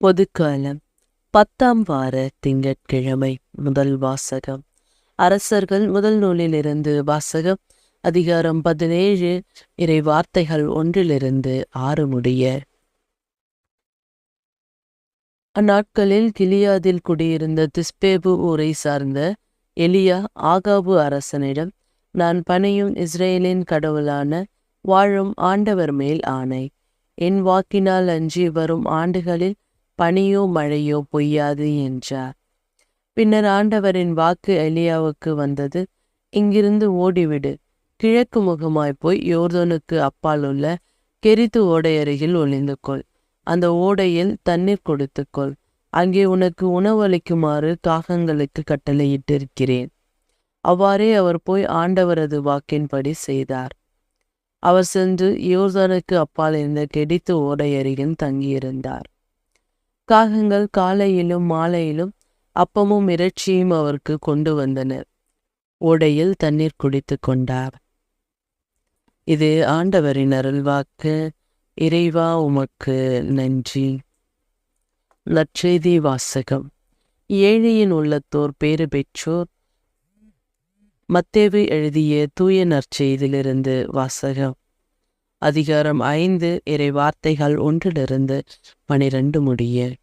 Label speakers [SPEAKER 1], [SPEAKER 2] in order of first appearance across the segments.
[SPEAKER 1] பொதுக்காலம். பத்தாம் வார திங்கட்கிழமை முதல் வாசகம். அரசர்கள் முதல் நூலிலிருந்து வாசகம் அதிகாரம் பதினேழு இறை வார்த்தைகள் ஒன்றிலிருந்து ஆறு முடிய. அந்நாட்களில் கிலியாதில் குடியிருந்த திஸ்பேபு ஊரை சார்ந்த எலியா ஆகாபு அரசனிடம் நான் பணியும் இஸ்ரேலின் கடவுளான வாழும் ஆண்டவர் மேல் ஆணை. என் வாக்கினால் அஞ்சி வரும் ஆண்டுகளில் பனியோ மழையோ பொய்யாது என்றார். பின்னர் ஆண்டவரின் வாக்கு எலியாவுக்கு வந்தது. இங்கிருந்து ஓடிவிடு. கிழக்கு முகமாய் போய் யோர்தனுக்கு அப்பால் உள்ள கெரித்து ஓடை அருகில் ஒளிந்து கொள். அந்த ஓடையில் தண்ணீர் கொடுத்துக்கொள் அங்கே உனக்கு உணவளிக்குமாறு காகங்களுக்கு கட்டளையிட்டிருக்கிறேன். அவ்வாறே அவர் போய் ஆண்டவரது வாக்கின்படி செய்தார். அவர் சென்று யோர்தானுக்கு அப்பால் இருந்த கெடித்து ஓடை அருகில் தங்கியிருந்தார். காகங்கள் காலையிலும் மாலையிலும் அப்பமும் இறைச்சியும் அவருக்கு கொண்டு வந்தனர் ஓடையில் தண்ணீர் குடித்து கொண்டார். இது ஆண்டவரின் அருள்வாக்கு. இறைவா உமக்கு நன்றி. நற்செய்தி வாசகம். ஏழையின் உள்ளத்தோர் பேறு பெற்றோர். மத்தேவு எழுதிய தூய நற்செய்தியிலிருந்து வாசகம். அதிகாரம் ஐந்து இறை வார்த்தைகள் ஒன்றிலிருந்து பனிரெண்டு முடிய.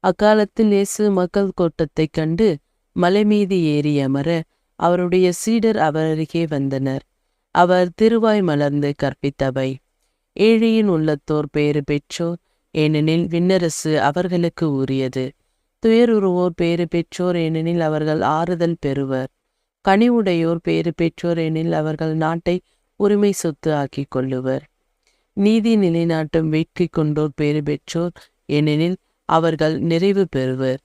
[SPEAKER 1] அக்காலத்தில் இயேசு மக்கள் கூட்டத்தைக் கண்டு மலை மீது ஏறி அமர அவருடைய சீடர் அவர் அருகே வந்தனர். அவர் திருவாய் மலர்ந்து கற்பித்தவை. ஏழையின் உள்ளத்தோர் பேறு பெற்றோர் ஏனெனில் விண்ணரசு அவர்களுக்கு உரியது. துயருருவோர் பேறு பெற்றோர் ஏனெனில் அவர்கள் ஆறுதல் பெறுவர். கனிவுடையோர் பேறு பெற்றோர் எனில் அவர்கள் நாட்டை உரிமை சொத்து ஆக்கி கொள்ளுவர். நீதி நிலைநாட்டும் வேட்கை கொண்டோர் பேறு பெற்றோர் ஏனெனில் அவர்கள் நிறைவு பெறுவர்.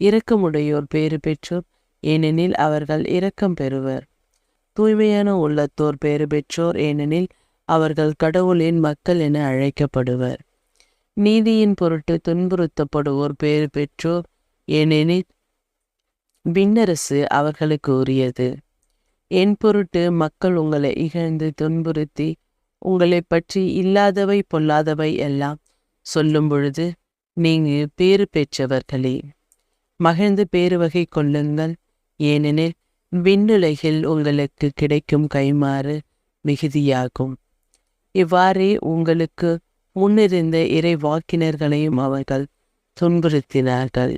[SPEAKER 1] இரக்கமுடையோர் பேறு பெற்றோர் ஏனெனில் அவர்கள் இரக்கம் பெறுவர். தூய்மையான உள்ளத்தோர் பேறு பெற்றோர் ஏனெனில் அவர்கள் கடவுளின் மக்கள் என அழைக்கப்படுவர். நீதியின் பொருட்டு துன்புறுத்தப்படுவோர் பேறு பெற்றோர் ஏனெனில் விண்ணரசு அவர்களுக்கு உரியது. என் பொருட்டு மக்கள் உங்களை இகழ்ந்து துன்புறுத்தி உங்களை பற்றி இல்லாதவை பொல்லாதவை எல்லாம் சொல்லும் பொழுது நீங்கள் பேறு பெற்றவர்களே. மகிழ்ந்து பேறு வகை கொள்ளுங்கள். ஏனெனில் விண்ணுலகில் உங்களுக்கு கிடைக்கும் கைமாறு மிகுதியாகும். இவ்வாறே உங்களுக்கு முன்னிருந்த இறை வாக்கினர்களையும் அவர்கள் துன்புறுத்தினார்கள்.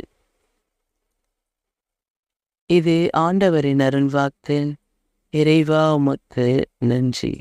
[SPEAKER 1] இது ஆண்டவரின் அருள்வாக்கு. இறைவா உமக்கு நன்றி.